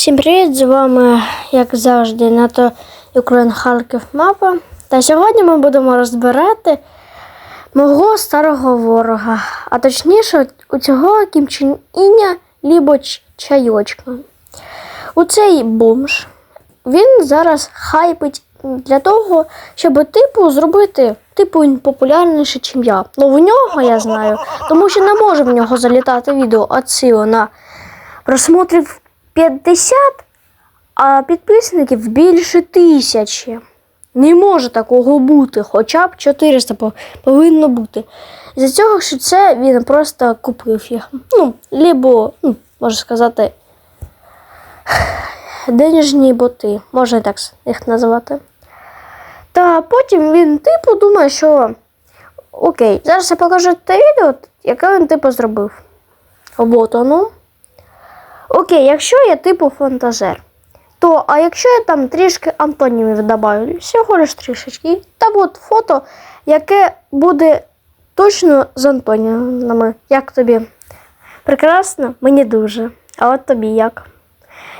Всім привіт! З вами, як завжди, НАТО Ukraine Харків Мапа. Та сьогодні ми будемо розбирати мого старого ворога, а точніше у цього кімчиніня лібо чайочка. У цей бомж він зараз хайпить для того, щоб типу зробити, типу він популярніший, ніж я. Ну в нього я знаю, тому що не може в нього залітати відео отсилу на просмотрів 50, а підписників більше тисячі. Не може такого бути, хоча б 400 повинно бути. З-за цього, що це він просто купив їх. Ну, либо, ну, можна сказати, денежні боти, можна так їх називати. Та потім він, типу, думає, що окей, зараз я покажу те відео, яке він типу зробив. Вот воно. Окей, якщо я типу фантазер, то а якщо я там трішки антонімів додаю, всього лиш трішечки, та от фото, яке буде точно з антонімами. Як тобі? Прекрасно? Мені дуже. А от тобі як?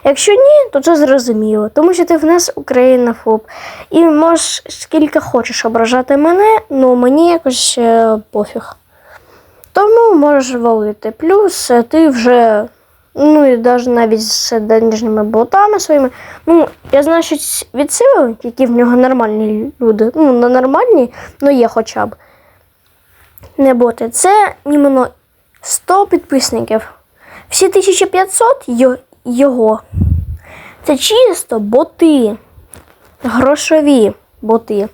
Якщо ні, то це зрозуміло, тому що ти в нас українофоб. І можеш скільки хочеш ображати мене, ну мені якось е, пофіг. Тому можеш валити. Плюс е, ти вже, ну і навіть навіть з денежними ботами своїми. Ну, я знаю, що від сили, які в нього нормальні люди. Ну, не нормальні, але є хоча б. Не боти. Це іменно 100 підписників. Всі 1500 йо- його. Це чисто боти. Грошові боти.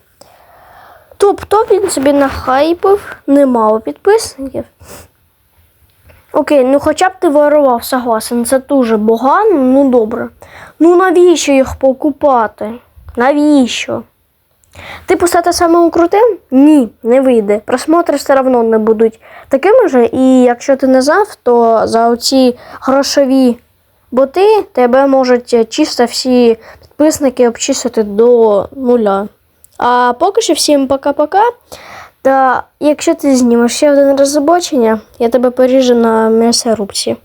Тобто він собі нахайпив, немало підписників. Окей, ну хоча б ти вирував, согласен, це дуже погано, ну добре. Ну навіщо їх покупати? Навіщо? Типу стати самим крутим? Ні, не вийде. Просмотри все одно не будуть такими же. І якщо ти не знав, то за оці грошові боти тебе можуть чисто всі підписники обчистити до нуля. А поки що всім пока-пока. Та якщо ти знімеш ще один розробочення, я тебе поріжу на м'ясорубці.